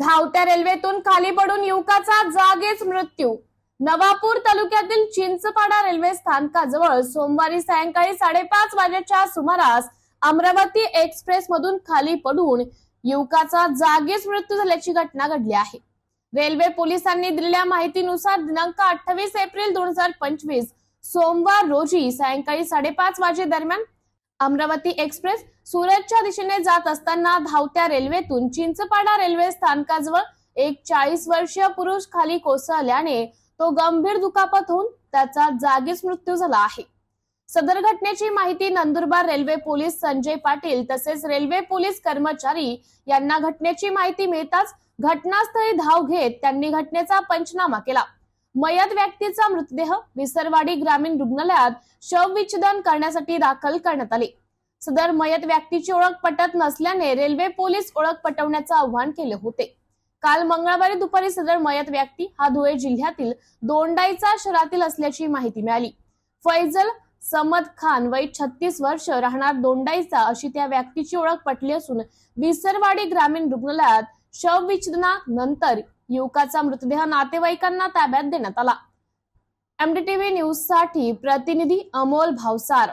धावत्या रेल्वेतून खाली पडून युवकाचा जागेच मृत्यू. नवापूर तालुक्यातील चिंचपाडा रेल्वे स्थानकाजवळ सोमवारी सायंकाळी साडेपाच वाजेच्या सुमारास अमरावती एक्सप्रेस मधून खाली पडून युवकाचा जागीच मृत्यू झाल्याची घटना घडली आहे. रेल्वे पोलिसांनी दिलेल्या माहितीनुसार दिनांक अठ्ठावीस एप्रिल दोन हजार पंचवीस सोमवार रोजी सायंकाळी साडेपाच वाजे दरम्यान अमरावती एक्सप्रेस सुरतच्या दिशेने जात असताना धावत्या रेल्वेतून चिंचपाडा रेल्वे स्थानकाजवळ एक चाळीस वर्षीय पुरुष खाली कोसळल्याने तो गंभीर दुखापत होऊन त्याचा जागीच मृत्यू झाला आहे. सदर घटनेची माहिती नंदुरबार रेल्वे पोलीस संजय पाटील तसेच रेल्वे पोलीस कर्मचारी यांना घटनेची माहिती मिळताच घटनास्थळी धाव घेत त्यांनी घटनेचा पंचनामा केला. मयत व्यक्तीचा मृतदेह विसरवाडी ग्रामीण रुग्णालयात शवविच्छेदन करण्यासाठी दाखल करण्यात आले. सदर मयत व्यक्तीची ओळख पटत नसल्याने रेल्वे पोलीस ओळख पटवण्याचं आवाहन केले होते. काल मंगळवारी दुपारी सदर मयत व्यक्ती हा धुळे जिल्ह्यातील दोंडाईचा शहरातील असल्याची माहिती मिळाली. फैजल समद खान वय छत्तीस वर्ष राहणार दोंडाईचा अशी त्या व्यक्तीची ओळख पटली असून विसरवाडी ग्रामीण रुग्णालयात शवविच्छेदनानंतर युवकाचा मृतदेह नातेवाईकांना ताब्यात देण्यात आला. एमडीटीव्ही न्यूजसाठी प्रतिनिधी अमोल भावसार.